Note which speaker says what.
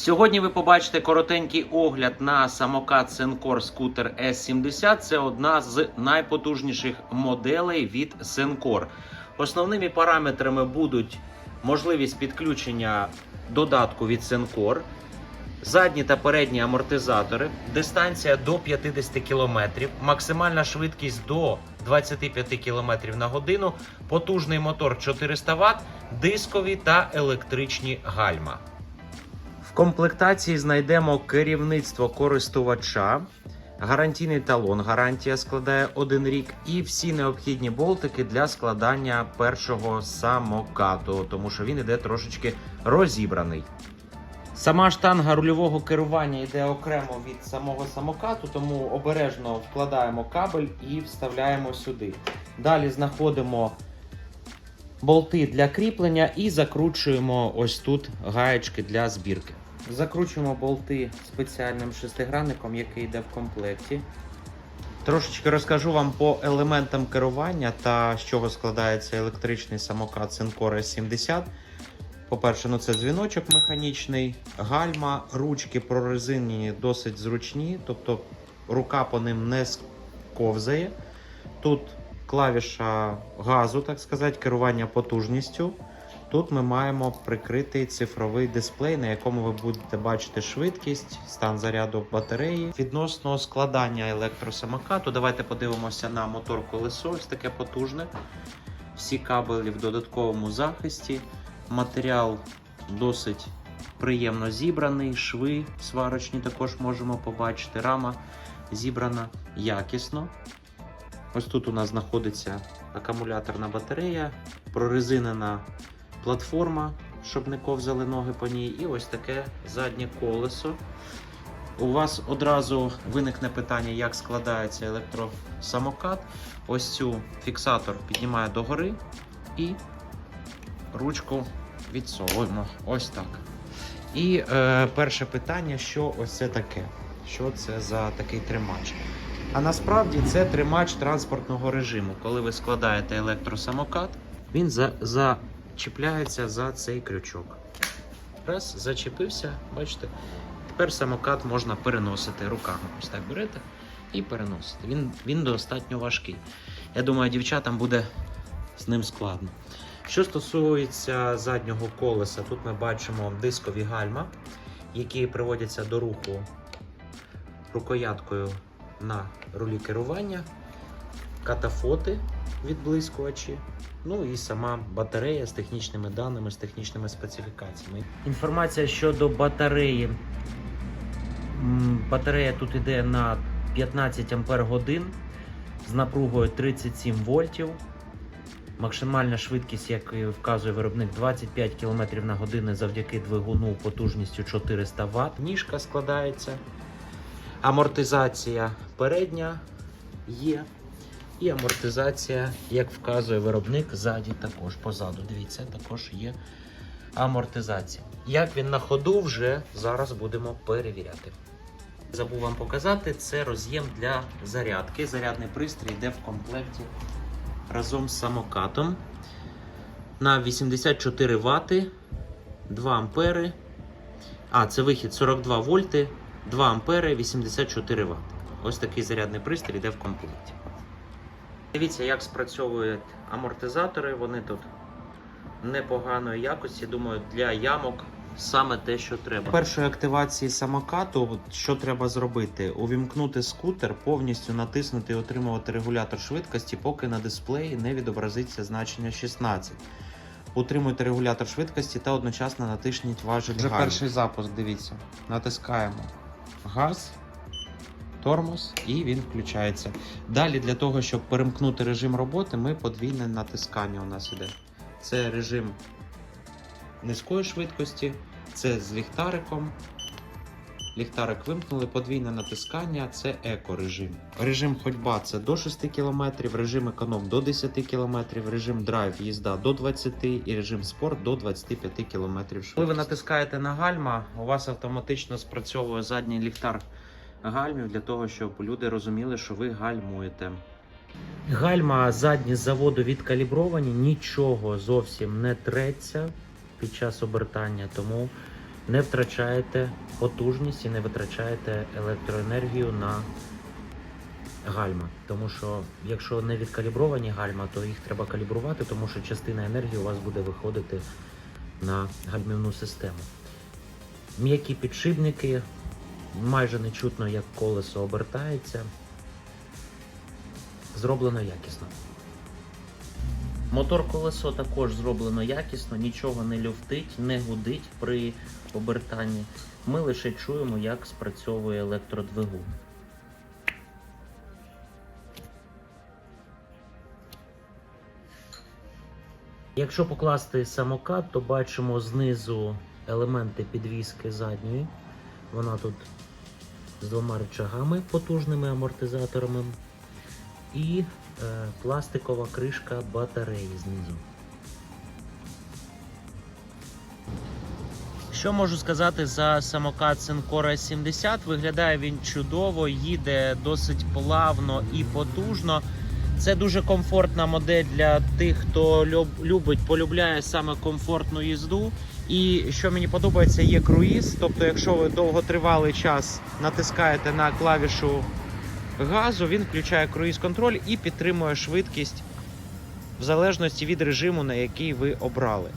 Speaker 1: Сьогодні ви побачите коротенький огляд на самокат Сенкор скутер S70. Це одна з найпотужніших моделей від Сенкор. Основними параметрами будуть можливість підключення додатку від Сенкор, задні та передні амортизатори, дистанція до 50 км, максимальна швидкість до 25 км на годину, потужний мотор 400 Вт, дискові та електричні гальма. Комплектації знайдемо керівництво користувача, гарантійний талон. Гарантія складає один рік, і всі необхідні болтики для складання першого самокату, тому що він іде трошечки розібраний. Сама штанга рульового керування йде окремо від самого самокату, тому обережно вкладаємо кабель і вставляємо сюди. Далі знаходимо болти для кріплення і закручуємо ось тут гаєчки для збірки. Закручуємо болти спеціальним шестигранником, який йде в комплекті. Трошечки розкажу вам по елементам керування та з чого складається електричний самокат Сенкор S70. По-перше, ну це дзвіночок механічний, гальма, ручки прорезинені досить зручні, тобто рука по ним не сковзає. Тут клавіша газу, так сказати, керування потужністю. Тут ми маємо прикритий цифровий дисплей, на якому ви будете бачити швидкість, стан заряду батареї. Відносно складання електросамокату, давайте подивимося на мотор колесо. Ось таке потужне. Всі кабелі в додатковому захисті. Матеріал досить приємно зібраний, шви сварочні також можемо побачити. Рама зібрана якісно. Ось тут у нас знаходиться акумуляторна батарея, прорезинена платформа, щоб не ковзали ноги по ній, і ось таке заднє колесо. У вас одразу виникне питання, як складається електросамокат. Ось цю фіксатор піднімає догори і ручку відсовуємо. Ось так. І е, перше питання: що ось це таке? Що це за такий тримач? А насправді це тримач транспортного режиму. Коли ви складаєте електросамокат, він за, зачіпляється за цей крючок. Раз, зачепився, бачите, тепер самокат можна переносити руками. Ось так берете і переносите. Він, він достатньо важкий. Я думаю, дівчатам буде з ним складно. Що стосується заднього колеса, тут ми бачимо дискові гальма, які приводяться до руху рукояткою на рулі керування, катафоти відблискувачі, ну і сама батарея з технічними даними, з технічними специфікаціями. Інформація щодо батареї. Батарея тут йде на 15 Ампер годин з напругою 37 вольтів. Максимальна швидкість, як вказує виробник, 25 км на годину завдяки двигуну потужністю 400 Вт. Ніжка складається. Амортизація передня є. І амортизація, як вказує виробник, ззаді також позаду. Дивіться, також є амортизація. Як він на ходу, вже зараз будемо перевіряти. Забув вам показати, це роз'єм для зарядки. Зарядний пристрій йде в комплекті разом з самокатом на 84 Вт, 2 ампери. А, це вихід 42 вольти, 2 ампери, 84 Вт. Ось такий зарядний пристрій йде в комплекті. Дивіться, як спрацьовують амортизатори. Вони тут непоганої якості. Думаю, для ямок саме те, що треба. Першої активації самокату, що треба зробити? Увімкнути скутер, повністю натиснути і отримувати регулятор швидкості, поки на дисплеї не відобразиться значення 16. Утримуйте регулятор швидкості та одночасно натисніть важель. Вже перший запуск, дивіться. Натискаємо газ, тормоз і він включається. Далі для того, щоб перемкнути режим роботи, ми подвійне натискання у нас іде. Це режим низької швидкості, це з ліхтариком. Ліхтарик вимкнули, подвійне натискання це еко-режим. Режим ходьба це до 6 км, режим економ до 10 км, режим драйв їзда до 20 і режим спорт до 25 км. Коли ви натискаєте на гальма, у вас автоматично спрацьовує задній ліхтар гальмів для того, щоб люди розуміли, що ви гальмуєте. Гальма задні заводу відкалібровані, нічого зовсім не треться під час обертання, тому не втрачаєте потужність і не витрачаєте електроенергію на гальма. Тому що якщо не відкалібровані гальма, то їх треба калібрувати, тому що частина енергії у вас буде виходити на гальмівну систему. М'які підшипники, майже не чутно, як колесо обертається. Зроблено якісно. Мотор колесо також зроблено якісно, нічого не люфтить, не гудить при обертанні. Ми лише чуємо, як спрацьовує електродвигун. Якщо покласти самокат, то бачимо знизу елементи підвіски задньої. Вона тут з двома рычагами, потужними амортизаторами, і е, пластикова кришка батареї знизу. Що можу сказати за самокат Сенкора 70? Виглядає він чудово, їде досить плавно і потужно. Це дуже комфортна модель для тих, хто любить, полюбляє саме комфортну їзду. І що мені подобається, є круїз. Тобто, якщо ви довготривалий час натискаєте на клавішу газу, він включає круїз-контроль і підтримує швидкість в залежності від режиму, на який ви обрали.